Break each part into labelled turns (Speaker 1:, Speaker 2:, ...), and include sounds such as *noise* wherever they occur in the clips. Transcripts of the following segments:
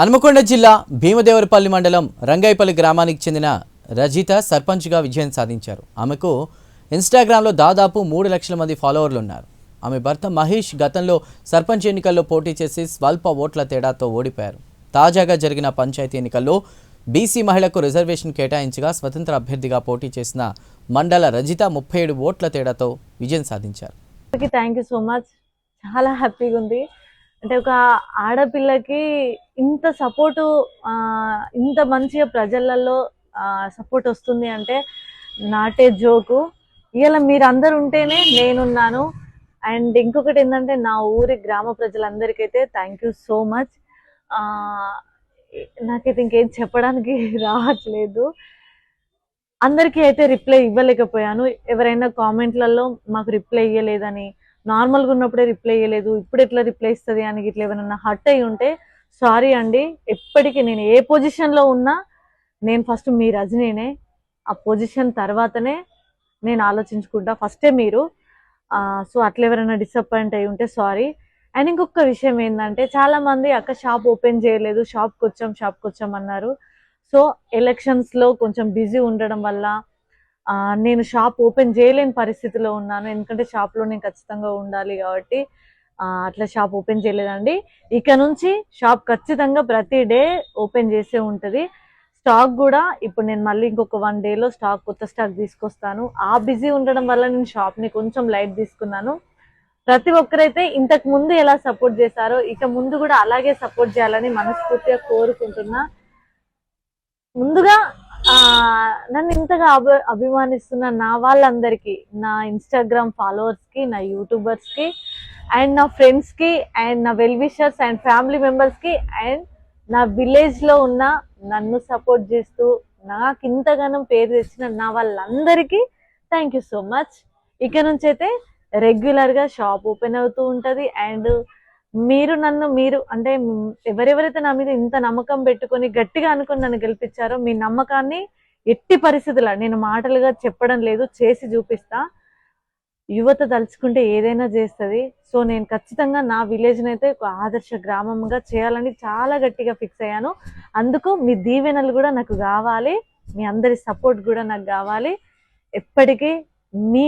Speaker 1: హనుమకొండ జిల్లా భీమదేవరపల్లి మండలం రంగాయపల్లి గ్రామానికి చెందిన రజిత సర్పంచ్గా విజయం సాధించారు. ఆమెకు ఇన్స్టాగ్రామ్లో దాదాపు మూడు లక్షల మంది ఫాలోవర్లు ఉన్నారు ఆమె భర్త మహేష్ గతంలో సర్పంచ్ ఎన్నికల్లో పోటీ చేసి స్వల్ప ఓట్ల తేడాతో ఓడిపోయారు. తాజాగా జరిగిన పంచాయతీ ఎన్నికల్లో బీసీ మహిళకు రిజర్వేషన్ కేటాయించగా స్వతంత్ర అభ్యర్థిగా పోటీ చేసిన మండల రజిత ముప్పై ఏడు ఓట్ల తేడాతో విజయం సాధించారు.
Speaker 2: థ్యాంక్ యూ సో మచ్ చాలా హ్యాపీగా ఉంది. అంటే ఒక ఆడపిల్లకి ఇంత సపోర్టు ఇంత మంచిగా ప్రజలలో సపోర్ట్ వస్తుంది అంటే నాటే జోకు. ఇవాళ మీరు అందరు ఉంటేనే నేనున్నాను. అండ్ ఇంకొకటి ఏంటంటే నా ఊరి గ్రామ ప్రజలందరికైతే థ్యాంక్ యూ సో మచ్ నాకైతే ఇంకేం చెప్పడానికి *laughs* రావట్లేదు. అందరికీ అయితే రిప్లై ఇవ్వలేకపోయాను. ఎవరైనా కామెంట్లలో మాకు రిప్లై ఇవ్వలేదని నార్మల్గా ఉన్నప్పుడే రిప్లై ఇవ్వలేదు ఇప్పుడు ఎట్లా రిప్లై ఇస్తుంది అని ఇట్లా ఏమైనా హర్ట్ అయి ఉంటే సారీ అండి ఎప్పటికీ నేను ఏ పొజిషన్లో ఉన్నా నేను ఫస్ట్ మీ రజనీనే ఆ పొజిషన్ తర్వాతనే నేను ఆలోచించుకుంటా ఫస్టే మీరు. సో అట్లా ఎవరైనా డిసప్పాయింట్ అయి ఉంటే సారీ. అండ్ ఇంకొక విషయం ఏంటంటే చాలామంది అక్క షాప్ ఓపెన్ చేయలేదు షాప్కి వచ్చాం షాప్కి వచ్చాం అన్నారు. సో ఎలక్షన్స్లో కొంచెం బిజీ ఉండడం వల్ల నేను షాప్ ఓపెన్ చేయలేని పరిస్థితిలో ఉన్నాను. ఎందుకంటే షాప్లో నేను ఖచ్చితంగా ఉండాలి కాబట్టి అట్లా షాప్ ఓపెన్ చేయలేదండి. ఇక నుంచి షాప్ ఖచ్చితంగా ప్రతి డే ఓపెన్ చేసే ఉంటుంది. స్టాక్ కూడా ఇప్పుడు నేను మళ్ళీ ఇంకొక వన్ డేలో స్టాక్ కొత్త స్టాక్ తీసుకొస్తాను. ఆ బిజీ ఉండడం వల్ల నేను షాప్ని కొంచెం లైట్ తీసుకున్నాను. ప్రతి ఒక్కరైతే ఇంతకు ముందు ఎలా సపోర్ట్ చేశారో ఇక ముందు కూడా అలాగే సపోర్ట్ చేయాలని మనస్ఫూర్తిగా కోరుకుంటున్నా. ముందుగా నన్ను ఇంతగా అభి అభిమానిస్తున్న నా వాళ్ళందరికీ నా ఇన్స్టాగ్రామ్ ఫాలోవర్స్కి నా యూట్యూబర్స్కి అండ్ నా ఫ్రెండ్స్కి అండ్ నా వెల్ విషర్స్ అండ్ ఫ్యామిలీ మెంబర్స్కి అండ్ నా విలేజ్లో ఉన్న నన్ను సపోర్ట్ చేస్తూ నాకు ఇంతగానం పేరు తెచ్చిన నా వాళ్ళందరికీ థ్యాంక్ యూ సో మచ్ ఇక నుంచి అయితే రెగ్యులర్గా షాప్ ఓపెన్ అవుతూ ఉంటది. అండ్ మీరు నన్ను మీరు అంటే ఎవరెవరైతే నా మీద ఇంత నమ్మకం పెట్టుకొని గట్టిగా అనుకుని నన్ను గెలిపించారో మీ నమ్మకాన్ని ఎట్టి పరిస్థితుల నేను మాటలుగా చెప్పడం లేదు చేసి చూపిస్తా. యువత తలుచుకుంటే ఏదైనా చేస్తుంది. సో నేను ఖచ్చితంగా నా విలేజ్ని అయితే ఒక ఆదర్శ గ్రామంగా చేయాలని చాలా గట్టిగా ఫిక్స్ అయ్యాను. అందుకు మీ దీవెనలు కూడా నాకు కావాలి. మీ అందరి సపోర్ట్ కూడా నాకు కావాలి. ఎప్పటికీ మీ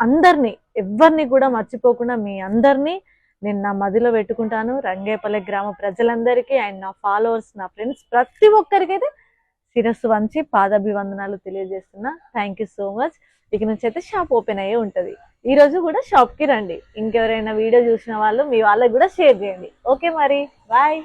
Speaker 2: అందరినీ ఎవరిని కూడా మర్చిపోకుండా మీ అందరినీ నేను నా మదిలో పెట్టుకుంటాను. రంగేపల్లి గ్రామ ప్రజలందరికీ అండ్ నా ఫాలోవర్స్ నా ఫ్రెండ్స్ ప్రతి ఒక్కరికైతే శిరస్సు వంచి పాదాభివందనాలు తెలియజేస్తున్నా. థ్యాంక్ యూ సో మచ్ ఇక నుంచి అయితే షాప్ ఓపెన్ అయ్యే ఉంటది. ఈ రోజు కూడా షాప్కి రండి. ఇంకెవరైనా వీడియో చూసిన వాళ్ళు మీ వాళ్ళకి కూడా షేర్ చేయండి. ఓకే మరి? బాయ్